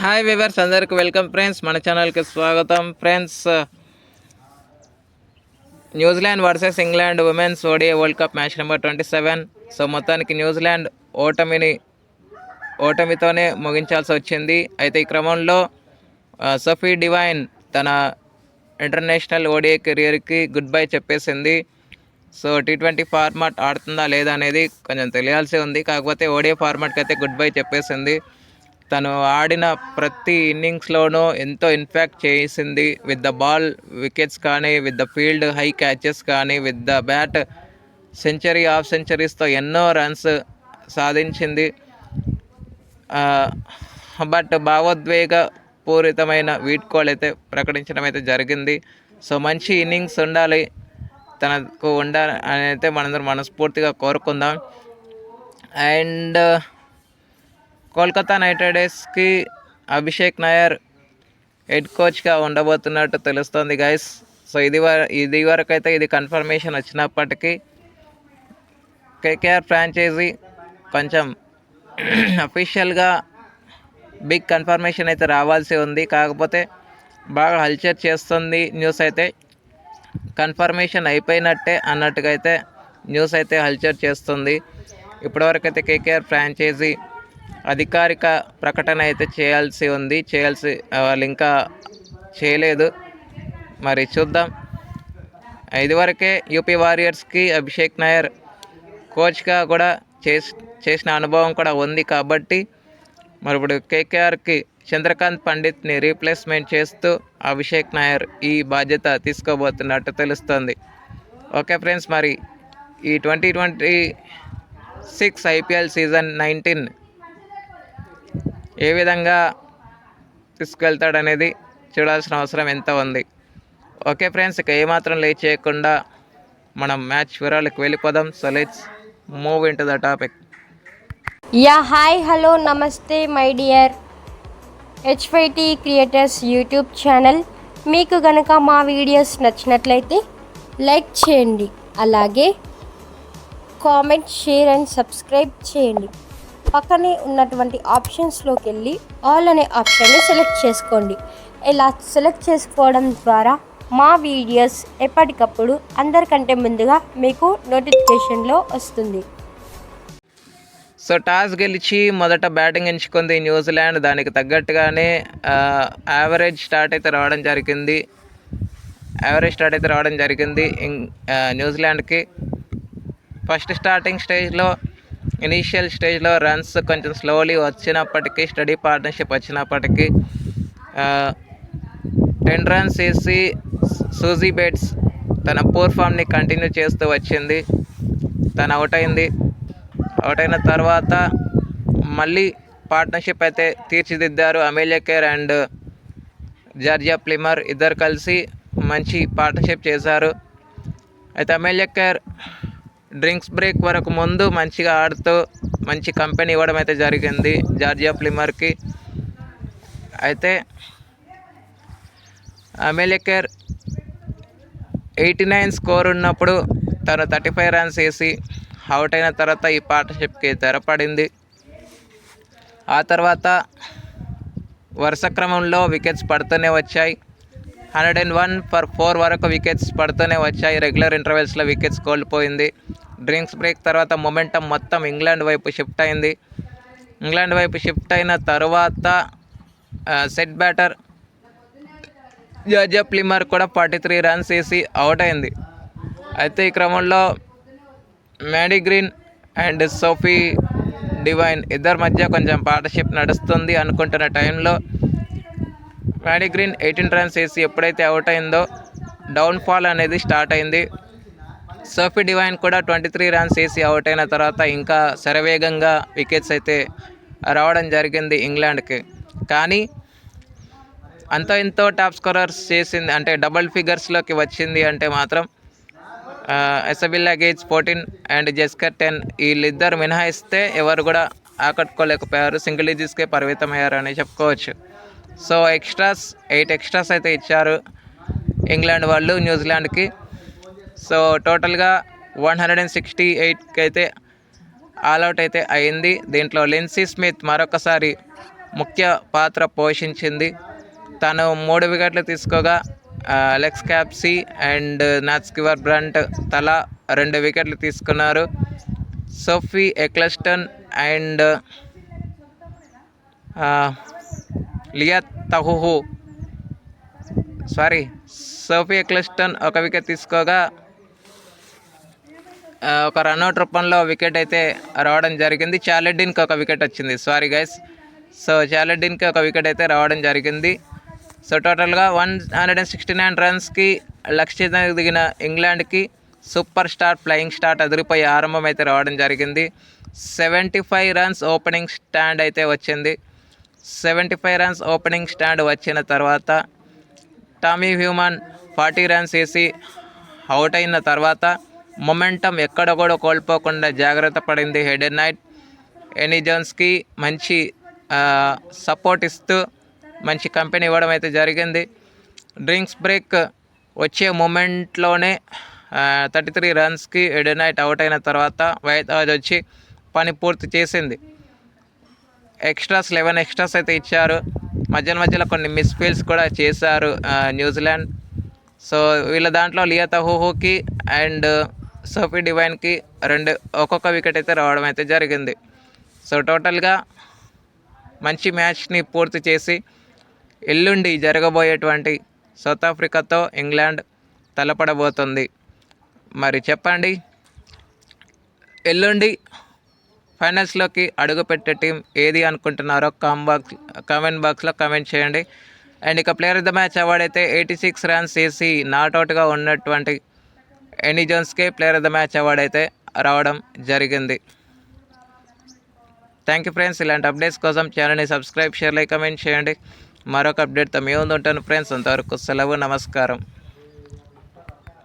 Hi viewers అందరికి welcome friends మన ఛానల్కి స్వాగతం. Friends New Zealand versus England women's ODI world cup match number twenty seven. So మొత్తానికి New Zealand ఓటమిని ఓటమితోనే ముగించాల్సి వచ్చింది. అయితే ఈ క్రమంలో సఫీ డివైన్ తన ఇంటర్నేషనల్ ఓడిఐ కెరియర్కి గుడ్ బై చెప్పేసింది. సో టీ ట్వంటీ ఫార్మాట్ ఆడుతుందా లేదా అనేది కొంచెం తెలియాల్సి ఉంది. కాకపోతే ఓడిఐ ఫార్మాట్కి అయితే గుడ్ బై చెప్పేసింది. తను ఆడిన ప్రతి ఇన్నింగ్స్లోనూ ఎంతో ఇన్ఫాక్ట్ చేసింది. విత్ ద బాల్ వికెట్స్ కానీ with the field high catches కానీ with the bat century half సెంచరీస్తో ఎన్నో రన్స్ సాధించింది. బట్ భావోద్వేగ పూరితమైన వీడ్కోలు అయితే ప్రకటించడం అయితే జరిగింది. సో మంచి ఇన్నింగ్స్ ఉండాలి. తనకు ఉండాలి అని అయితే మనందరం మనస్ఫూర్తిగా కోరుకుందాం. అండ్ కోల్కతా నైట్ రైడర్స్కి అభిషేక్ నాయర్ హెడ్ కోచ్గా ఉండబోతున్నట్టు తెలుస్తుంది గైస్. సో ఇది వర ఇది వరకు అయితే ఇది కన్ఫర్మేషన్ వచ్చినప్పటికీ కేకేఆర్ ఫ్రాంచైజీ కొంచెం అఫీషియల్గా బిగ్ కన్ఫర్మేషన్ అయితే రావాల్సి ఉంది. కాకపోతే బాగా హల్చర్ చేస్తుంది న్యూస్ అయితే. కన్ఫర్మేషన్ అయిపోయినట్టే అన్నట్టుగా అయితే న్యూస్ అయితే హల్చర్ చేస్తుంది. ఇప్పటివరకు అయితే కేకేఆర్ ఫ్రాంచైజీ అధికారిక ప్రకటన అయితే చేయాల్సి ఉంది. చేయాల్సి వాళ్ళు ఇంకా చేయలేదు. మరి చూద్దాం. ఇదివరకే యూపీ వారియర్స్కి అభిషేక్ నాయర్ కోచ్గా కూడా చేసి చేసిన అనుభవం కూడా ఉంది కాబట్టి మరి ఇప్పుడు కేకేఆర్కి చంద్రకాంత్ పండిత్ని రీప్లేస్మెంట్ చేస్తూ అభిషేక్ నాయర్ ఈ బాధ్యత తీసుకోబోతున్నట్టు తెలుస్తుంది. ఓకే ఫ్రెండ్స్ మరి ఈ twenty twenty six IPL season nineteen ఏ విధంగా తీసుకెళ్తాడనేది చూడాల్సిన అవసరం ఎంత ఉంది. ఓకే ఫ్రెండ్స్ ఇక ఏమాత్రం లేట్ చేయకుండా మనం మ్యాచ్ వివరాలకు వెళ్ళిపోదాం. So let's move in to the topic yeah hi hello namaste my dear HYT creators YouTube channel. మీకు గనక మా వీడియోస్ నచ్చినట్లయితే లైక్ చేయండి. అలాగే కామెంట్ షేర్ అండ్ సబ్స్క్రైబ్ చేయండి. పక్కనే ఉన్నటువంటి ఆప్షన్స్లోకి వెళ్ళి ఆల్ అనే ఆప్షన్ని సెలెక్ట్ చేసుకోండి. ఇలా సెలెక్ట్ చేసుకోవడం ద్వారా మా వీడియోస్ ఎప్పటికప్పుడు అందరికంటే ముందుగా మీకు నోటిఫికేషన్లో వస్తుంది. సో టాస్ గెలిచి మొదట బ్యాటింగ్ ఎంచుకుంది న్యూజిలాండ్ దానికి తగ్గట్టుగానే యావరేజ్ స్టార్ట్ అయితే రావడం జరిగింది. యావరేజ్ స్టార్ట్ అయితే రావడం జరిగింది న్యూజిలాండ్కి ఫస్ట్ స్టార్టింగ్ స్టేజ్లో ఇనీషియల్ స్టేజ్లో రన్స్ కొంచెం స్లోలీ వచ్చినప్పటికీ స్టడీ పార్ట్నర్షిప్ వచ్చినప్పటికీ టెన్ రన్స్ వేసి సూజీ బేట్స్ తన పూర్ ఫామ్ని కంటిన్యూ చేస్తూ వచ్చింది. తను అవుట్ అయింది. అవుట్ అయిన తర్వాత మళ్ళీ పార్ట్నర్షిప్ అయితే తీర్చిదిద్దారు Amelia Kerr and Georgia Plimmer ఇద్దరు కలిసి మంచి పార్ట్నర్షిప్ చేశారు. అయితే అమేలియా కేర్ డ్రింక్స్ బ్రేక్ వరకు ముందు మంచిగా ఆడుతూ మంచి కంపెనీ ఇవ్వడం అయితే జరిగింది జార్జియా ప్లిమర్కి. అయితే అమెలికర్ ఎయిటీ నైన్ స్కోర్ ఉన్నప్పుడు తను థర్టీ ఫైవ్ రన్స్ వేసి అవుట్ అయిన తర్వాత ఈ పార్ట్నర్షిప్కి తెరపడింది. ఆ తర్వాత వరుస క్రమంలో వికెట్స్ పడుతూనే వచ్చాయి. Hundred and one for four వరకు వికెట్స్ పడుతూనే వచ్చాయి. రెగ్యులర్ ఇంటర్వెల్స్లో వికెట్స్ కోల్పోయింది. డ్రింక్స్ బ్రేక్ తర్వాత మొమెంటం మొత్తం ఇంగ్లాండ్ వైపు షిఫ్ట్ అయింది. ఇంగ్లాండ్ వైపు షిఫ్ట్ అయిన తర్వాత సెట్ బ్యాటర్ జార్జా ప్లిమర్ కూడా ఫార్టీ త్రీ రన్స్ వేసి అవుట్ అయింది. అయితే ఈ క్రమంలో Maddy Green and Sophie Devine ఇద్దరి మధ్య కొంచెం పార్ట్నర్షిప్ నడుస్తుంది అనుకుంటున్న టైంలో ప్యాడిగ్రీన్ ఎయిటీన్ రన్స్ వేసి ఎప్పుడైతే అవుట్ అయిందో డౌన్ఫాల్ అనేది స్టార్ట్ అయింది. సోఫీ డివైన్ కూడా ట్వంటీ త్రీ రన్స్ వేసి అవుట్ అయిన తర్వాత ఇంకా శరవేగంగా వికెట్స్ అయితే రావడం జరిగింది ఇంగ్లాండ్కి. కానీ అంతో ఎంతో టాప్ స్కోరర్స్ చేసింది అంటే డబుల్ ఫిగర్స్లోకి వచ్చింది అంటే మాత్రం Isabella fourteen and Jess Kerr ten వీళ్ళిద్దరు మినహాయిస్తే ఎవరు కూడా ఆకట్టుకోలేకపోయారు సింగిల్ డిజీస్కే పరిమితమయ్యారు అని చెప్పుకోవచ్చు. సో ఎక్స్ట్రాస్ ఎయిట్ ఎక్స్ట్రాస్ అయితే ఇచ్చారు ఇంగ్లాండ్ వాళ్ళు న్యూజిలాండ్కి. సో టోటల్గా వన్ హండ్రెడ్ అండ్ సిక్స్టీ ఎయిట్కి అయితే ఆల్అవుట్ అయితే అయింది. దీంట్లో లెన్సీ స్మిత్ మరొకసారి ముఖ్య పాత్ర పోషించింది. తను మూడు వికెట్లు తీసుకోగా Alex Capsey and Nat Sciver Brunt తలా రెండు వికెట్లు తీసుకున్నారు. Sophie Ecclestone and Lea Tahuhu sorry Sophia Ecclestone ఒక వికెట్ తీసుకోగా ఒక రన్అట్ రూపంలో వికెట్ అయితే రావడం జరిగింది. చాలెడ్డిన్కి ఒక వికెట్ వచ్చింది. సారీ గైస్ సో చాలెడ్డిన్కి ఒక వికెట్ అయితే రావడం జరిగింది. సో టోటల్గా one hundred and sixty nine రన్స్కి లక్ష్య దిగిన ఇంగ్లాండ్కి సూపర్ స్టార్ ఫ్లయింగ్ స్టార్ట్ అదిరిపోయి ఆరంభం అయితే రావడం జరిగింది. Seventy five runs opening stand అయితే వచ్చింది. Seventy five runs opening stand వచ్చిన తర్వాత టామీ హ్యూమన్ ఫార్టీ రన్స్ వేసి అవుట్ అయిన తర్వాత మొమెంటం ఎక్కడ కూడా కోల్పోకుండా జాగ్రత్త పడింది హెడ్ అండ్ నైట్. ఎనీ జోన్స్కి మంచి సపోర్ట్ ఇస్తూ మంచి కంపెనీ ఇవ్వడం అయితే జరిగింది. డ్రింక్స్ బ్రేక్ వచ్చే మూమెంట్లోనే థర్టీ త్రీ రన్స్కి హెడ్ అండ్ నైట్ అవుట్ అయిన తర్వాత వైట్ వచ్చి పని పూర్తి చేసింది. ఎక్స్ట్రాస్ లెవెన్ ఎక్స్ట్రాస్ అయితే ఇచ్చారు. మధ్యలో మధ్యలో కొన్ని మిస్ ఫీల్స్ కూడా చేశారు న్యూజిలాండ్. సో వీళ్ళ దాంట్లో లియా హోహోకి అండ్ సోఫీ డివైన్కి రెండు ఒక్కొక్క వికెట్ అయితే రావడం అయితే జరిగింది. సో టోటల్గా మంచి మ్యాచ్ని పూర్తి చేసి ఎల్లుండి జరగబోయేటువంటి సౌత్ ఆఫ్రికాతో ఇంగ్లాండ్ తలపడబోతుంది. మరి చెప్పండి ఎల్లుండి ఫైనల్స్లోకి అడుగుపెట్టే టీం ఏది అనుకుంటున్నారో కామ్ బాక్స్ కామెంట్ బాక్స్లో కామెంట్ చేయండి. అండ్ ఇక player of the match award అయితే ఎయిటీ సిక్స్ రన్స్ చేసి నాట్అవుట్గా ఉన్నటువంటి Amy జోన్స్కి player of the match award అయితే రావడం జరిగింది. థ్యాంక్ యూ ఫ్రెండ్స్ ఇలాంటి అప్డేట్స్ కోసం ఛానల్ని సబ్స్క్రైబ్ షేర్ లైక్ కమెంట్ చేయండి. మరొక అప్డేట్తో మేము ఉంటాను ఫ్రెండ్స్ అంతవరకు సెలవు నమస్కారం.